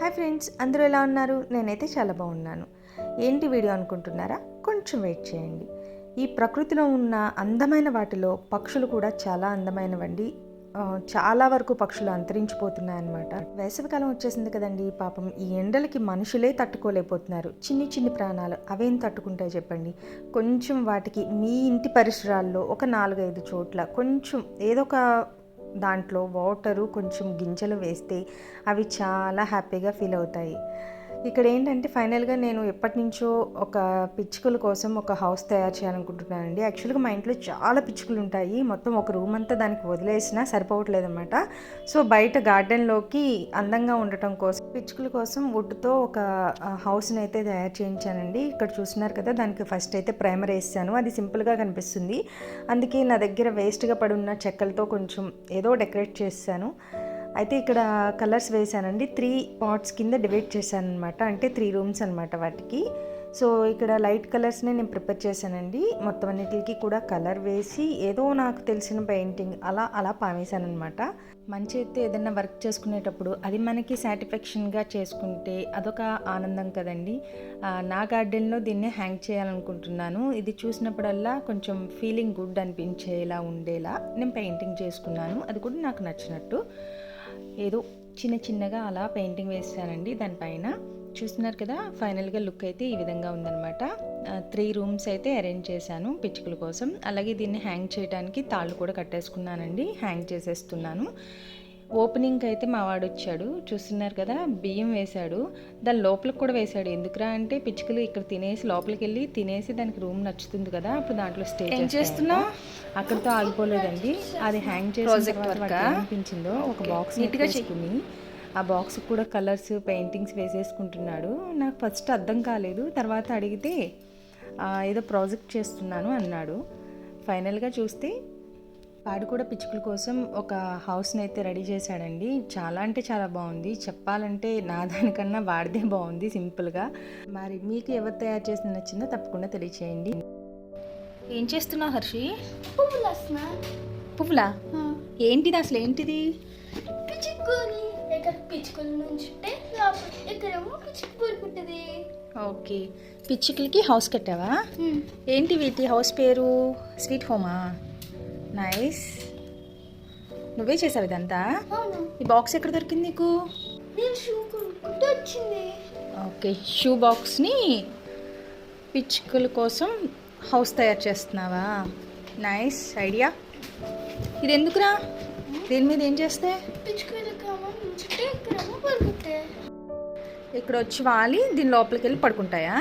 Hi friends అందరూ ఎలా ఉన్నారు? నేనైతే చాలా బాగున్నాను. ఏంటి వీడియో అనుకుంటున్నారా? కొంచెం వెయిట్ చేయండి. ఈ ప్రకృతిలో ఉన్న అందమైన వాటిలో పక్షులు కూడా చాలా అందమైనవండి. చాలా వరకు పక్షులు అంతరించిపోతున్నాయి అన్నమాట వేసవికాలం వచ్చేసింది కదండి. పాపం ఈ ఎండలకి మనుషులే తట్టుకోలేకపోతున్నారు. చిన్ని చిన్ని ప్రాణాలు అవేం తట్టుకుంటాయి చెప్పండి. కొంచెం వాటికి మీ ఇంటి పరిసరాల్లో ఒక నాలుగైదు చోట్ల కొంచెం ఏదో ఒక దాంట్లో వాటరు కొంచెం గింజలు వేస్తే అవి చాలా హ్యాపీగా ఫీల్ అవుతాయి. ఇక్కడ ఏంటంటే ఫైనల్గా నేను ఎప్పటి నుంచో ఒక పిచ్చుకల కోసం ఒక హౌస్ తయారు చేయాలనుకుంటున్నానండి. యాక్చువల్గా మా ఇంట్లో చాలా పిచ్చుకలు ఉంటాయి మొత్తం ఒక రూమ్ అంతా దానికి వదిలేసినా సరిపోవట్లేదు అనమాట సో బయట గార్డెన్లోకి అందంగా ఉండటం కోసం పిచ్చుకల కోసం వుడ్తో ఒక హౌస్ని అయితే తయారు చేయించానండి. ఇక్కడ చూస్తున్నారు కదా దానికి ఫస్ట్ అయితే ప్రైమర్ వేసాను. అది సింపుల్గా కనిపిస్తుంది. అందుకే నా దగ్గర వేస్ట్గా పడి ఉన్న చెక్కలతో కొంచెం ఏదో డెకరేట్ చేశాను. అయితే ఇక్కడ కలర్స్ వేసానండి త్రీ పాట్స్ కింద డివైడ్ చేశాను అనమాట అంటే త్రీ రూమ్స్ అనమాట వాటికి. సో ఇక్కడ లైట్ కలర్స్నే నేను ప్రిపేర్ చేశానండి. మొత్తం అన్నిటికి కూడా కలర్ వేసి ఏదో నాకు తెలిసిన పెయింటింగ్ అలా అలా పామేశానమాట మంచి అయితే ఏదైనా వర్క్ చేసుకునేటప్పుడు అది మనకి సాటిస్ఫాక్షన్గా చేసుకుంటే అదొక ఆనందం కదండి. నా గార్డెన్లో దీన్ని హ్యాంగ్ చేయాలనుకుంటున్నాను. ఇది చూసినప్పుడల్లా కొంచెం ఫీలింగ్ గుడ్ అనిపించేలా ఉండేలా నేను పెయింటింగ్ చేసుకున్నాను. అది కూడా నాకు నచ్చినట్టు. ఏదో చిన్న చిన్నగా అలా పెయింటింగ్ వేసానండి దానిపైన. చూస్తున్నారు కదా ఫైనల్గా లుక్ అయితే ఈ విధంగా ఉందన్నమాట. త్రీ రూమ్స్ అయితే అరేంజ్ చేశాను పిచ్చుకల కోసం. అలాగే దీన్ని హ్యాంగ్ చేయడానికి తాళ్ళు కూడా కట్టేసుకున్నానండి హ్యాంగ్ చేసేస్తున్నాను. ఓపెనింగ్కి అయితే మా వాడు వచ్చాడు చూస్తున్నారు కదా బియ్యం వేశాడు. దాని లోపలికి కూడా వేశాడు. ఎందుకురా అంటే పిచ్చుకలు ఇక్కడ తినేసి లోపలికి వెళ్ళి తినేసి దానికి రూమ్ నచ్చుతుంది కదా అప్పుడు దాంట్లో స్టే ఏం చేస్తున్నావ్? అక్కడితో ఆగిపోలేదండి. అది హ్యాంగ్ ఆ? ఏమనిపించిందో ఒక బాక్స్ Neat గా చెయ్. చేసుకుని ఆ బాక్స్ కూడా కలర్స్ పెయింటింగ్స్ వేసేసుకుంటున్నాడు. నాకు ఫస్ట్ అర్థం కాలేదు. తర్వాత అడిగితే "ఆ, ఏదో ప్రాజెక్ట్ చేస్తున్నాను అన్నాడు. ఫైనల్గా చూస్తే వాడు కూడా పిచ్చుకల కోసం ఒక హౌస్ని అయితే రెడీ చేశాడండి. చాలా అంటే చాలా బాగుంది. చెప్పాలంటే నా దానికన్నా వాడిదే బాగుంది సింపుల్గా. మరి మీకు ఎవరు తయారు చేసి నచ్చిందో తప్పకుండా తెలియచేయండి. ఏం చేస్తున్నావు హర్షి? పువ్వులు ఏంటిది అసలు ఏంటిది? పిచ్చుకొని ఇక్కడ పిచ్చుకల నుంచి ఉంటే లోపల ఇక్కడేమో పిచ్చుకు పురుగుతుంది ఓకే. పిచ్చుకలకి హౌస్ కట్టావా? ఏంటి వీటి హౌస్ పేరు? స్వీట్ హోమా? నైస్ నువ్వే చేసావు ఇదంతా? ఈ బాక్స్ ఎక్కడ దొరికింది నీకు? ఓకే షూ బాక్స్ని పిచ్చుకల కోసం హౌస్ తయారు చేస్తున్నావా? నైస్ ఐడియా ఇది ఎందుకురా దీని మీద ఏం చేస్తే? ఇక్కడ వచ్చి వాలి దీని లోపలికి వెళ్ళి పడుకుంటాయా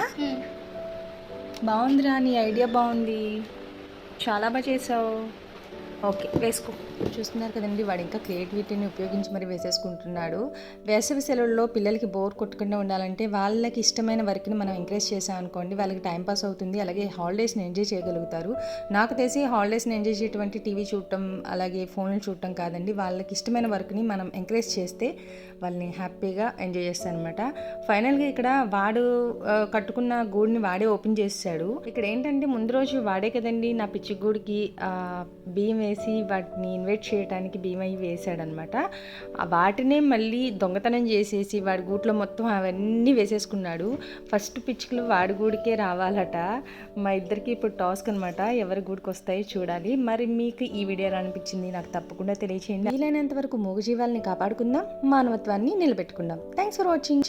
బాగుందిరా నీ ఐడియా బాగుంది. చాలా బాగా చేసావు. ఓకే వేసుకో. చూస్తున్నారు కదండి వాడు ఇంకా క్రియేటివిటీని ఉపయోగించి మరి వేసేసుకుంటున్నాడు. వేసవి సెలవుల్లో పిల్లలకి బోర్ కొట్టకుండా ఉండాలంటే వాళ్ళకి ఇష్టమైన వర్క్ని మనం ఎంకరేజ్ చేసామనుకోండి వాళ్ళకి టైం పాస్ అవుతుంది అలాగే హాలిడేస్ని ఎంజాయ్ చేయగలుగుతారు. నాకు తెలిసి హాలిడేస్ని ఎంజాయ్ చేయటువంటి టీవీ చూడటం అలాగే ఫోన్లు చూడటం కాదండి వాళ్ళకి ఇష్టమైన వర్క్ని మనం ఎంకరేజ్ చేస్తే వాళ్ళని హ్యాపీగా ఎంజాయ్ చేస్తాను అనమాట ఫైనల్గా ఇక్కడ వాడు కట్టుకున్న గూడిని వాడే ఓపెన్ చేశాడు ఇక్కడ ఏంటంటే ముందు రోజు వాడే కదండి నా పిచ్చి గూడికి బియ్యం వేసి వాటిని ఇన్వైట్ చేయడానికి భీమయ్య వేశాడనమాట. వేసాడనమాట వాటినే మళ్ళీ దొంగతనం చేసేసి వాడి గూట్లో మొత్తం అవన్నీ వేసేసుకున్నాడు. ఫస్ట్ పిచ్చుకలు వాడి గూడికే రావాలట. మా ఇద్దరికి ఇప్పుడు టాస్క్ అనమాట ఎవరి గూడికి వస్తాయో చూడాలి. మరి మీకు ఈ వీడియో అనిపించింది? నాకు తప్పకుండా తెలియచేయండి. వీలైనంత వరకు మూగజీవాల్ని కాపాడుకుందాం మానవత్వాన్ని నిలబెట్టుకుందాం. Thanks for watching